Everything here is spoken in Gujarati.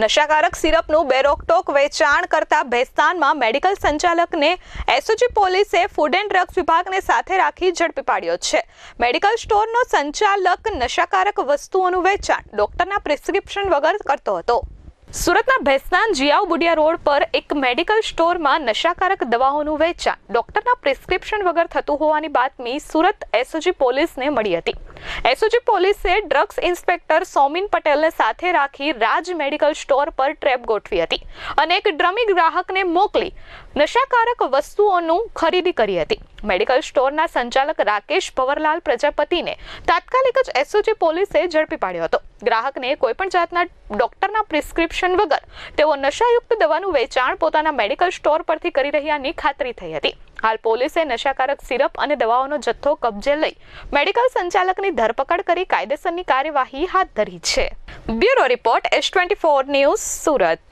નશાકારક સિરપનું બેરોકટોક વેચાણ કરતા ભેસ્તાનમાં મેડિકલ સંચાલકને એસઓજી પોલીસે ફૂડ એન્ડ ડ્રગ્સ વિભાગને સાથે રાખી ઝડપી પાડ્યો છે. મેડિકલ સ્ટોરનો સંચાલક નશાકારક વસ્તુઓનું વેચાણ ડોક્ટરના પ્રિસ્ક્રિપ્શન વગર કરતો હતો. સુરતના ભેસ્તાન જિયાઉ બુડિયા રોડ પર એક મેડિકલ સ્ટોરમાં નશાકારક દવાઓનું વેચાણ. ડોક્ટરના પ્રિસ્ક્રિપ્શન વગર થતું હોવાની બાતમી સુરત એસઓજી પોલીસને મળી હતી. એસઓજી પોલીસે ડ્રગ્સ ઇન્સ્પેક્ટર સોમિન પટેલને સાથે રાખી રાજ મેડિકલ સ્ટોર પર ટ્રેપ ગોઠવી હતી અને એક ડ્રમી ગ્રાહકને મોકલી નશાકારક વસ્તુઓનું ખરીદી કરી હતી. મેડિકલ સ્ટોરના સંચાલક રાકેશ ભવરલાલ પ્રજાપતિને તાત્કાલિક જ એસઓજી પોલીસે ઝડપી પાડ્યો હતો. ગ્રાહકને કોઈપણ જાતના ડોક્ટરના પ્રિસ્ક્રિપ્શન વગર તેઓ નશાયુક્ત દવાનું વેચાણ પોતાના મેડિકલ સ્ટોર પરથી કરી રહ્યાની ખાતરી થઈ હતી. હાલ પોલીસે નશાકારક સિરપ અને દવાઓનો જથ્થો કબજે લઈ મેડિકલ સંચાલકની ધરપકડ કરી કાયદેસરની કાર્યવાહી હાથ ધરી છે. Bureau report S twenty four news Surat.